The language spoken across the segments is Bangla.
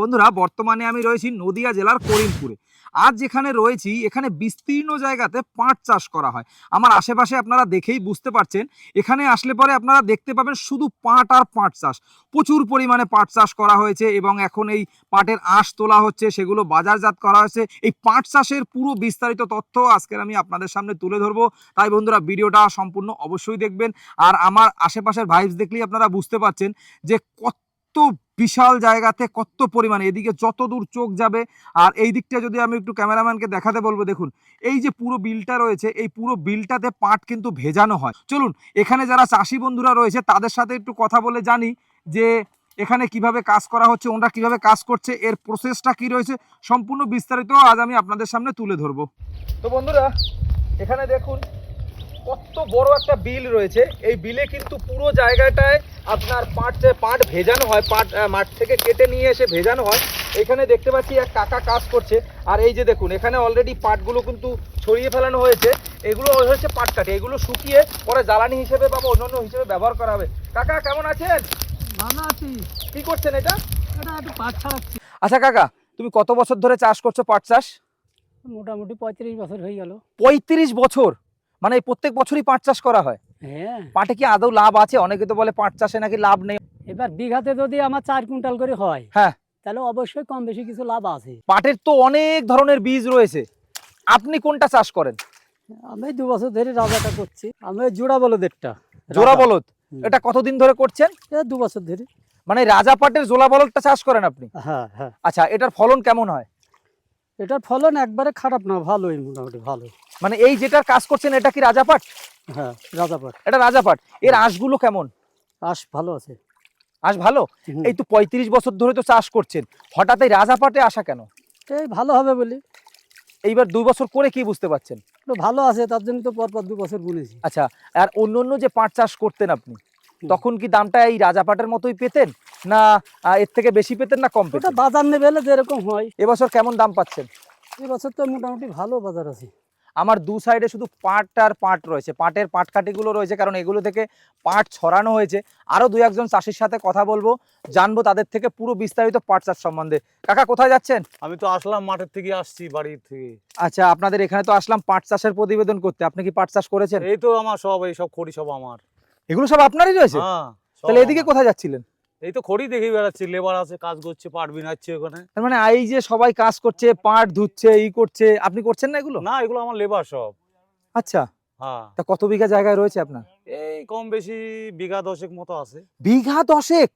বন্ধুরা, বর্তমানে আমি রয়েছি নদিয়া জেলার করিমপুরে। আজ যেখানে রয়েছি, এখানে বিস্তীর্ণ জায়গাতে পাট চাষ করা হয়। আমার আশেপাশে আপনারা দেখেই বুঝতে পারছেন, এখানে আসলে পরে আপনারা দেখতে পাবেন শুধু পাট আর পাট চাষ। প্রচুর পরিমাণে পাট চাষ করা হয়েছে এবং এখন এই পাটের আঁশ তোলা হচ্ছে, সেগুলো বাজারজাত করা হয়েছে। এই পাট চাষের পুরো বিস্তারিত তথ্য আজকের আমি আপনাদের সামনে তুলে ধরবো। তাই বন্ধুরা, ভিডিওটা সম্পূর্ণ অবশ্যই দেখবেন। আর আমার আশেপাশের ভাইবস দেখলেই আপনারা বুঝতে পারছেন যে কত বিশাল জায়গাতে কত পরিমাণে, এদিকে যত দূর চোখ যাবে, আর এই দিকটা যদি আমি একটু ক্যামেরাম্যানকে দেখাতে বলব, দেখুন, এই যে পুরো বিলটা রয়েছে, এই পুরো বিলটাতে পাট কিন্তু ভেজানো হয়। চলুন, এখানে যারা চাষি বন্ধুরা রয়েছে, তাদের সাথে একটু কথা বলে জানি যে এখানে কীভাবে কাজ করা হচ্ছে, ওনারা কীভাবে কাজ করছে, এর প্রসেসটা কি রয়েছে, সম্পূর্ণ বিস্তারিত আজ আমি আপনাদের সামনে তুলে ধরবো। তো বন্ধুরা, এখানে দেখুন কত বড় একটা বিল রয়েছে এই বিলে কিন্তু পুরো জায়গাটায় আপনার পাট পাট ভেজানো হয় পাট মাঠ থেকে কেটে নিয়ে এসে ভেজানো হয়। এখানে দেখতে পাচ্ছি এক কাকা কাজ করছে। আর এই যে দেখুন এখানে অলরেডি পাটগুলো কিন্তু ছড়িয়ে ফেলানো হয়েছে। এগুলো হয়েছে পাট কাটে এগুলো শুকিয়ে পরে জ্বালানি হিসেবে বা অন্যান্য হিসেবে ব্যবহার করা হবে। কাকা কেমন আছেন? ভালো আছি। কি করছেন এটা? এটা একটু পাট ছাড়াচ্ছি। আচ্ছা কাকা তুমি কত বছর ধরে চাষ করছ পাট চাষ? মোটামুটি পঁয়ত্রিশ বছর হয়ে গেল। পঁয়ত্রিশ বছর? মানে প্রত্যেক বছরই পাট চাষ করা হয়। হ্যাঁ। পাটে কি আদৌ লাভ আছে? অনেকে তো বলে পাট চাষে নাকি লাভ নেই। এবার বিঘাতে যদি আমার চার কুইন্টাল করে হয় হ্যাঁ। তাহলে অবশ্যই কম বেশি কিছু লাভ আছে। পাটের তো অনেক ধরনের বীজ রয়েছে। আপনি কোনটা চাষ করেন? আমি দু বছর ধরে রাজাটা করছি। আমি জোড়া বলদেরটা জোড়া বলদ? এটা কতদিন ধরে করছেন? এটা দু বছর ধরে। মানে রাজা পাটের জোলা বলদটা চাষ করেন আপনি? হ্যাঁ হ্যাঁ। আচ্ছা এটার ফলন কেমন হয়? এটার ফলন একবারে খারাপ না ভালোই মোটামুটি ভালো। মানে এই যেটার কাজ করছেন এটা কি রাজাপাট? হ্যাঁ রাজাপাট। এটা রাজাপাট। এর আঁশগুলো কেমন? আঁশ ভালো আছে। আঁশ ভালো? এই তো পঁয়ত্রিশ বছর ধরে তো চাষ করছেন। হঠাৎ এই রাজাপাটে আসা কেন? এই ভালো হবে বলি। এইবার দুই বছর করে কি বুঝতে পারছেন? ভালো আছে তার জন্য তো পর পর দু বছর বুনেছি। আচ্ছা আর অন্য অন্য যে পাট চাষ করতেন আপনি তখন কি দামটা এই রাজা পাটের মতোই পেতেন? না এর থেকে বেশি পেতেন না কম পেতেন? বাজার নেবে যেরকম হয়। এবছর কেমন দাম পাচ্ছেন? এবছর তো মোটামুটি ভালো বাজার আছে। আমার দু সাইডে শুধু পাট আর পাট রয়েছে। পাটের পাট পাটকাঠিগুলো রয়েছে কারণ এগুলো থেকে পাট ছড়ানো হয়েছে। আরও দু একজন চাষির সাথে কথা বলব জানব তাদের থেকে পুরো বিস্তারিত পাট চাষ সম্বন্ধে। কাকা কোথায় যাচ্ছেন? আমি তো আসলাম মাঠের থেকে আসছি বাড়ির থেকে। আচ্ছা আপনাদের এখানে তো আসলাম পাট চাষের প্রতিবেদন করতে। আপনি কি পাট চাষ করেছেন? এই তো আমার সব এই সব খড়ি সব আমার। এগুলো সব আপনারই রয়েছে? হ্যাঁ তাহলে এদিকে কোথায় যাচ্ছিলেন? এই তো খড়ি দেখেই বেড়াচ্ছি লেবার আছে কাজ করছে পাট বিনাচ্ছে ওখানে। তার মানে এই যে সবাই কাজ করছে পাট ধুচ্ছে ই করছে আপনি করছেন না এগুলো? না এগুলো আমার লেবার সব। আচ্ছা। হ্যাঁ। তা কত বিঘা জায়গায় রয়েছে আপনার? এই কম বেশি বিঘা দশেক মতো আছে। বিঘা দশেক।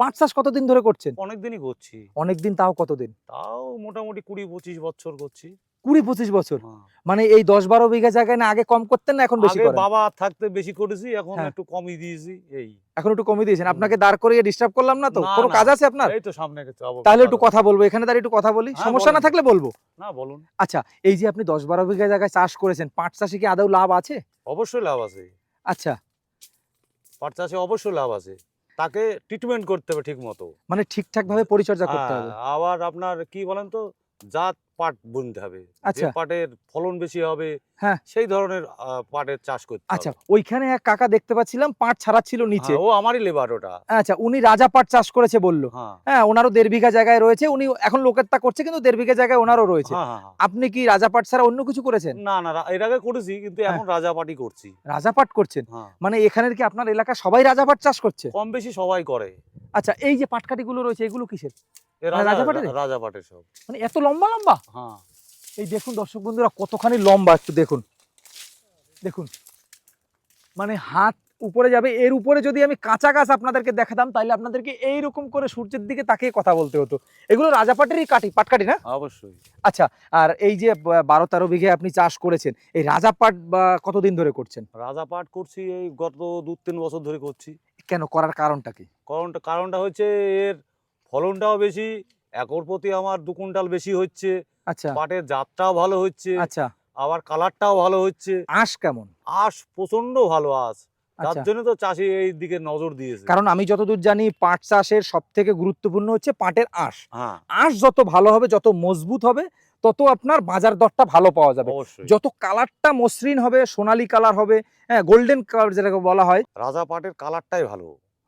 পাট চাষ কতদিন ধরে করছেন? অনেকদিনই করছি। অনেকদিন তাও কতদিন? তাও মোটামুটি কুড়ি পঁচিশ বছর করছি। কুড়ি পঁচিশ বছর। হ্যাঁ। মানে এই দশ বারো বিঘা জায়গায় না আগে কম করতেন না এখন বেশি করেন। বাবা থাকতে বেশি করেছি এখন হ্যাঁ। একটু কমই দিয়েছি এই। এখন একটু কমিয়ে দিয়েছেন। আপনাকে দাঁড় করিয়ে ডিস্টার্ব করলাম না তো? কোনো কাজ আছে আপনার? এই তো সামনে তাহলে একটু কথা বলব এখানে দাঁড়িয়ে একটু কথা বলি। হ্যাঁ, সমস্যা না থাকলে বলব? না বলুন। আচ্ছা এই যে আপনি দশ বারো বিঘা জায়গায় চাষ করেছেন পাট চাষে কি আদৌ লাভ আছে? অবশ্যই লাভ আছে। আচ্ছা। পাট চাষে অবশ্যই লাভ আছে। তাকে ট্রিটমেন্ট করতে হবে ঠিক মতো মানে ঠিকঠাক ভাবে পরিচর্যা করতে হবে। আবার আপনার কি বলেন তো? জাত পাট বুনতে হবে। আচ্ছা। যে পাটের ফলন বেশি হবে হ্যাঁ। সেই ধরনের পাটের চাষ করতে আচ্ছা ওইখানে এক কাকা দেখতে পাচ্ছিলাম পাট ছাড়াচ্ছিল নিচে। হ্যাঁ, ও আমারই লেবার ওটা। আচ্ছা উনি রাজা পাট চাষ করেছে বলল। হ্যাঁ। হ্যাঁ ওনারও দেড় বিঘা জায়গায় রয়েছে উনি এখন লোকের তা করছে কিন্তু দেড় বিঘা জায়গায় ওনারও রয়েছে। হ্যাঁ। আপনি কি রাজা পাট ছাড়া অন্য কিছু করেছেন? না না এর আগে করেছি কিন্তু। এখন রাজা পাটই করছি। রাজা পাট করছেন? মানে এখানের কি আপনার এলাকা সবাই রাজা পাট চাষ করছে? কম বেশি সবাই করে। আচ্ছা এই যে পাটকাঠিগুলো রয়েছে এগুলো কিসের? রাজা রাজা পাটের? রাজা পাটের সব। মানে এত লম্বা লম্বা? হ্যাঁ। এই দেখুন দর্শক বন্ধুরা কতখানি লম্বা একটু দেখুন। দেখুন। মানে হাত উপরে যাবে এর উপরে যদি আমি কাঁচা গাছ আপনাদেরকে দেখাতাম তাহলে আপনাদেরকে এই রকম করে সূর্যের দিকে তাকিয়ে কথা বলতে হতো। এগুলো রাজাপাটেরই কাটি পাটকাঠি না? অবশ্যই। আচ্ছা আর এই যে বারো তেরো বিঘে আপনি চাষ করেছেন এই রাজাপাট বা কতদিন ধরে করছেন? রাজা পাট করছি এই গত দু তিন বছর ধরে করছি। কেন করার কারণটা কি? কারণটা কারণটা হচ্ছে এর ফলনটাও বেশি একর প্রতি আমার দু কুইন্টাল বেশি হচ্ছে আচ্ছা। পাটের জাতটাও ভালো হচ্ছে আচ্ছা। আবার কালারটাও ভালো হচ্ছে। আঁশ কেমন? আঁশ প্রচণ্ড ভালো আঁশ তার আচ্ছা। জন্য তো চাষি এই দিকে নজর দিয়েছে। কারণ আমি যতদূর জানি পাট চাষের সব থেকে গুরুত্বপূর্ণ হচ্ছে পাটের আঁশ। হ্যাঁ। আঁশ যত ভালো হবে যত মজবুত হবে তত আপনার বাজার দরটা ভালো পাওয়া যাবে। যত কালারটা মসৃণ হবে সোনালী কালার হবে হ্যাঁ গোল্ডেন কালার যেটাকে বলা হয়। রাজা পাটের কালারটাই ভালো।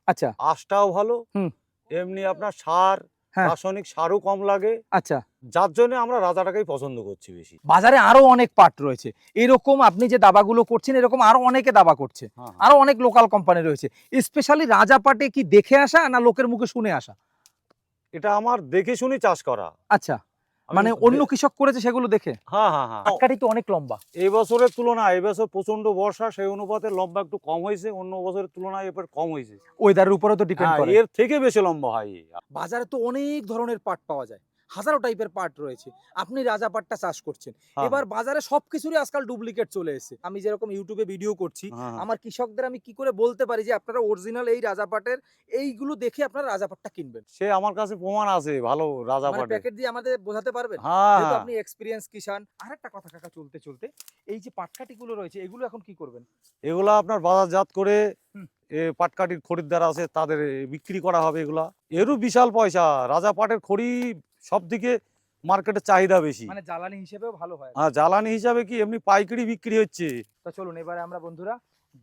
আচ্ছা। আঁশটাও ভালো। হুম। এমনি আপনার সার হ্যাঁ। রাসায়নিক সারও কম লাগে। আচ্ছা। যার জন্য আমরা রাজাটাকেই পছন্দ করছি বেশি। বাজারে আরও অনেক পার্ট রয়েছে। এরকম আপনি যে দাবাগুলো করছেন এরকম আরও অনেকে দাবা করছে। হ্যাঁ আরও অনেক লোকাল কোম্পানি রয়েছে। স্পেশালি রাজা পাটে কি দেখে আসা না লোকের মুখে শুনে আসা? এটা আমার দেখে শুনে চাষ করা। আচ্ছা। মানে অন্য কৃষক করেছে সেগুলো দেখে? হ্যাঁ হ্যাঁ হ্যাঁ তো অনেক লম্বা। এই বছরের তুলনায় এবছর প্রচণ্ড বর্ষা সেই অনুপাতে লম্বা একটু কম হয়েছে অন্য বছরের তুলনায় এবার কম হয়েছে। ওয়েদারের উপরে তো ডিপেন্ড হ্যাঁ, করে। এর থেকে বেশি লম্বা হয়। বাজারে তো অনেক ধরনের পাট পাওয়া যায়। হাজারো টাইপের পাট রয়েছে। আপনি রাজা পাটটা চাষ করছেন। হ্যাঁ, এবার বাজারে সবকিছুরই আজকাল ডুপ্লিকেট চলে এসেছে। আমি যেরকম ইউটিউবে ভিডিও করছি হ্যাঁ, হ্যাঁ। আমার কৃষকদের আমি কি করে বলতে পারি যে আপনারা অরিজিনাল এই রাজা পাটের এইগুলো দেখে আপনারা রাজা পাটটা কিনবেন? সে আমার কাছে প্রমাণ আছে ভালো রাজা মানে পাটে প্যাকেট দিয়ে আমাদের বোঝাতে পারবেন? হ্যাঁ যেহেতু হ্যাঁ। আপনি এক্সপিরিয়েন্স কিষান আরেকটা কথা কাকা চলতে চলতে। এই যে পাটকাঠি গুলো রয়েছে এগুলো এখন কি করবেন? এগুলা আপনার বাজারজাত করে পাটকাঠির খরিদ্দার আছে তাদের বিক্রি করা হবে এগুলা। এরও বিশাল পয়সা রাজা পাটের খড়ি সব দিকে মার্কেটে চাহিদা বেশি। মানে জ্বালানি হিসেবেও ভালো হয়। আর জ্বালানি হিসাবে কি এমনি পাইকারি বিক্রি হচ্ছে? তো চলুন এবারে আমরা বন্ধুরা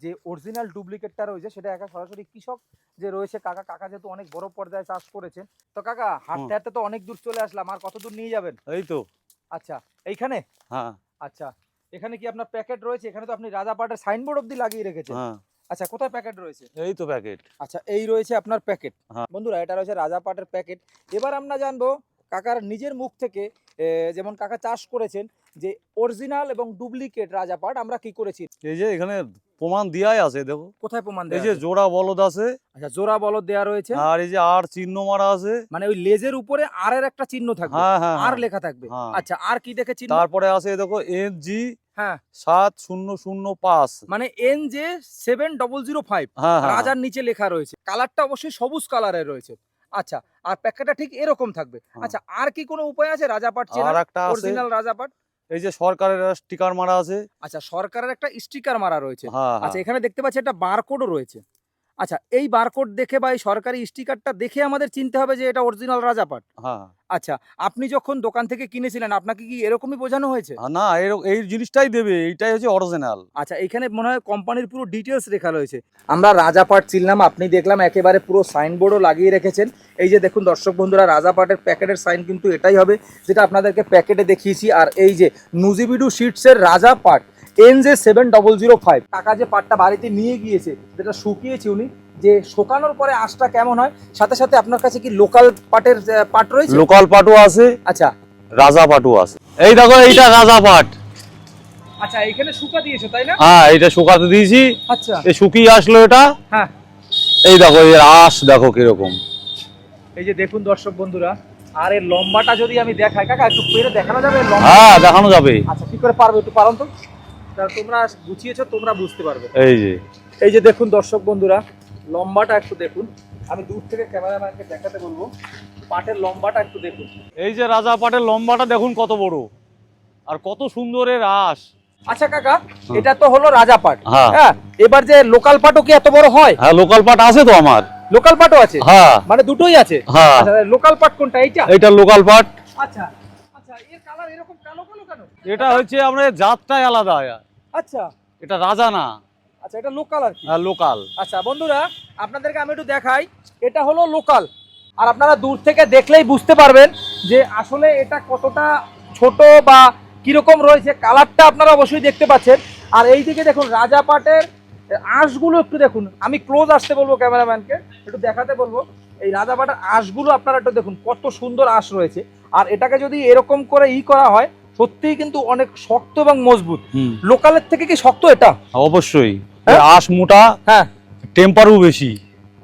যে অরিজিনাল ডুপ্লিকেটটা রয়েছে সেটা একা সরাসরি কৃষক যে রয়েছে কাকা কাকা যেহেতু অনেক বড় পর্যায়ে চাষ করেছেন। তো কাকা হাঁটতে হাঁটতে তো অনেক দূর চলে আসলাম আর কত দূর নিয়ে যাবেন? এই তো। আচ্ছা এইখানে? হ্যাঁ। আচ্ছা এখানে কি আপনার প্যাকেট রয়েছে? এখানে তো আপনি রাজা পাটের সাইনবোর্ড অব্দি লাগিয়ে রেখেছেন। হ্যাঁ। আচ্ছা কোথায় প্যাকেট রয়েছে? এই তো প্যাকেট আচ্ছা এই রয়েছে আপনার প্যাকেট হ্যাঁ। বন্ধুরা এটা রয়েছে রাজা পাটের প্যাকেট এবার আমরা জানব কাকার নিজের মুখ থেকে যেমন কাকা চাষ করেছেন যে অরিজিনাল এবং ডুপ্লিকেট রাজা পাট আমরা কি করেছি? এই যে এখানে প্রমাণ দেওয়াই আছে দেখো। কোথায় প্রমাণ এই যে? জোড়া বলদ আছে। আচ্ছা জোড়া বলদ দেওয়া রয়েছে। আর এই যে আর চিহ্ন মারা আছে। মানে ওই লেজের উপরে আর এর একটা চিহ্ন থাকবে। হ্যাঁ হ্যাঁ আর হ্যাঁ। লেখা থাকবে। আচ্ছা আর কি দেখে চিহ্ন? তারপরে আছে দেখো এন জি হ্যাঁ। সাত শূন্য শূন্য পাঁচ। মানে N J seven double zero five রাজার নিচে লেখা রয়েছে। কালারটা অবশ্যই সবুজ কালারের রয়েছে। আচ্ছা আর প্যাকেটটা ঠিক এরকম থাকবে। হ্যাঁ। আচ্ছা আর কি কোনো উপায় আছে রাজা পাট আর চেনার অরিজিনাল রাজা পাট এই যে সরকারের স্টিকার মারা আছে। আচ্ছা সরকারের একটা স্টিকার মারা রয়েছে। হ্যাঁ আচ্ছা হ্যাঁ এখানে দেখতে পাচ্ছি একটা বারকোডও রয়েছে। আচ্ছা এই বারকোড দেখে বা এই সরকারি স্টিকারটা দেখে আমাদের চিনতে হবে যে এটা অরিজিনাল রাজা পাট। হ্যাঁ। আচ্ছা আপনি যখন দোকান থেকে কিনেছিলেন আপনাকে কি এরকমই বোঝানো হয়েছে? না এই জিনিসটাই দেবে এইটাই হচ্ছে অরিজিনাল আচ্ছা এখানে মনে হয় কোম্পানির পুরো ডিটেলস লেখা রয়েছে। আমরা রাজা পাট চিনলাম আপনি দেখলাম একেবারে পুরো সাইনবোর্ডও লাগিয়ে রেখেছেন। এই যে দেখুন দর্শক বন্ধুরা রাজা পাটের প্যাকেটের সাইন কিন্তু এটাই হবে যেটা আপনাদেরকে প্যাকেটে দেখিয়েছি। আর এই যে নুজিবিডু শিটসের রাজা পাট N J seven double zero five. টাকা যে পাটটা বাড়িতে নিয়ে গিয়েছে যেটা শুকিয়েছে উনি যে শোকানোর পরে আঁশটা কেমন হয় সাথে সাথে আপনার কাছে কি লোকাল পাটের পাট রয়েছে? লোকাল পাটও আছে আচ্ছা। রাজা পাটও আছে। এই দেখো এইটা রাজা পাট। আচ্ছা এখানে শুকা দিয়েছ তাই না? হ্যাঁ এটা শুকাতে দিয়েছি। আচ্ছা। এই শুকিয়ে আসলো এটা। হ্যাঁ। এই দেখো এর আশ দেখো কীরকম। এই যে দেখুন দর্শক বন্ধুরা আর এর লম্বাটা যদি আমি দেখাই কাকা একটু পেরে দেখানো যাবে হ্যাঁ দেখানো যাবে। আচ্ছা কি করে পারবে একটু পারো তো তা। তোমরা গুছিয়েছো তোমরা বুঝতে পারবে। এই যে। এই যে দেখুন দর্শক বন্ধুরা লম্বাটা একটু দেখুন। আমি দূর থেকে ক্যামেরাম্যানকে দেখাতে বলব পাটের লম্বাটা একটু দেখুন। এই যে রাজা পাটের লম্বাটা দেখুন কত বড়। আর কত সুন্দর এর আশ। আচ্ছা কাকা এটা তো হলো রাজা পাট। হ্যাঁ। হ্যাঁ এবার যে লোকাল পাটও কি এত বড় হয়? হ্যাঁ লোকাল পাট আছে তো আমার। লোকাল পাটও আছে? হ্যাঁ। মানে দুটোই আছে? হ্যাঁ। আচ্ছা লোকাল পাট কোনটা এইটা? এইটা লোকাল পাট। আচ্ছা। এটা হচ্ছে আমরা জাতটাই আলাদা আচ্ছা। এটা রাজা না। আচ্ছা এটা লোকাল আর কি? হ্যাঁ লোকাল আচ্ছা বন্ধুরা আপনাদেরকে আমি একটু দেখাই এটা হলো লোকাল আর আপনারা দূর থেকে দেখলেই বুঝতে পারবেন যে আসলে এটা কতটা ছোট বা কীরকম রয়েছে। কালারটা আপনারা অবশ্যই দেখতে পাচ্ছেন। আর এই দিকে দেখুন রাজা পাটের আঁশগুলো একটু দেখুন আমি ক্লোজ আসতে বলব ক্যামেরাম্যানকে একটু দেখাতে বলব। এই রাজা পাটের আঁশগুলো আপনারা একটু দেখুন কত সুন্দর আঁশ রয়েছে। আর এটাকে যদি এরকম করে ই করা হয় সত্যিই কিন্তু অনেক শক্ত এবং মজবুত। লোকালের থেকে কি শক্ত এটা? অবশ্যই। হ্যাঁ? আশ মোটা হ্যাঁ। টেম্পারও বেশি।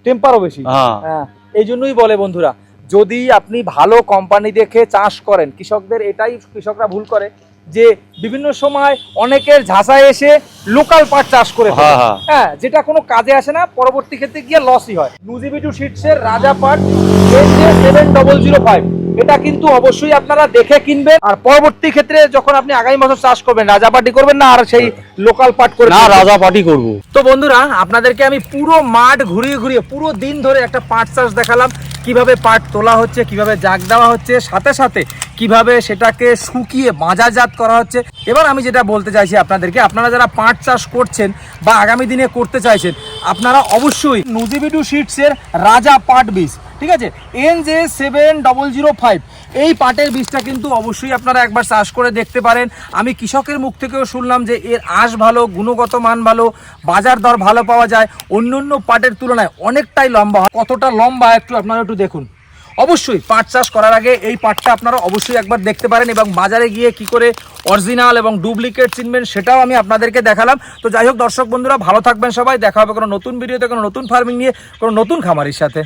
টেম্পারও বেশি। হ্যাঁ। হ্যাঁ এই জন্যই বলে বন্ধুরা যদি আপনি ভালো কোম্পানি দেখে চাষ করেন কৃষকদের এটাই কৃষকরা ভুল করে। যে বিভিন্ন সময় অনেকের ঝাঁসায় এসে লোকাল পাট চাষ করে। হ্যাঁ, হ্যাঁ। হ্যাঁ যেটা কোনো কাজে আসে না পরবর্তী ক্ষেত্রে গিয়ে লসই হয় নুজিবিটু শিটসের রাজা পাট সেভেন ডবল জিরো ফাইভ এটা কিন্তু অবশ্যই আপনারা দেখে কিনবেন। আর পরবর্তী ক্ষেত্রে যখন আপনি আগামী বছর চাষ করবেন রাজা পাটি করবেন না আর সেই লোকাল পাট করে না রাজা পাটি করব। তো বন্ধুরা আপনাদেরকে আমি পুরো মাঠ ঘুরিয়ে ঘুরিয়ে পুরো দিন ধরে একটা পাট চাষ দেখালাম। কীভাবে পাট তোলা হচ্ছে কীভাবে জাগ দেওয়া হচ্ছে সাথে সাথে কীভাবে সেটাকে শুকিয়ে বাজারজাত করা হচ্ছে। এবার আমি যেটা বলতে চাইছি আপনাদেরকে আপনারা যারা পাট চাষ করছেন বা আগামী দিনে করতে চাইছেন আপনারা অবশ্যই নজিবিডু সিটসের রাজা পাট বীজ, ঠিক আছে? N J seven double zero five এই পাটের বীজটা কিন্তু অবশ্যই আপনারা একবার চাষ করে দেখতে পারেন। আমি কৃষকের মুখ থেকেও শুনলাম যে এর আঁশ ভালো, গুণগত মান ভালো, বাজার দর ভালো পাওয়া যায় অন্য অন্য পাটের তুলনায় অনেকটাই লম্বা হয়। কতটা লম্বা, একটু আপনারা একটু দেখুন। অবশ্যই পাট চাষ করার আগে এই পাটটা আপনারা অবশ্যই একবার দেখতে পারেন এবং বাজারে গিয়ে কি করে অরিজিনাল এবং ডুপ্লিকেট চিনবেন সেটাও আমি আপনাদেরকে দেখালাম। তো যাই হোক দর্শক বন্ধুরা, ভালো থাকবেন সবাই, দেখা হবে কোনো নতুন ভিডিওতে কোনো নতুন ফার্মিং নিয়ে, কোনো নতুন খামারের সাথে।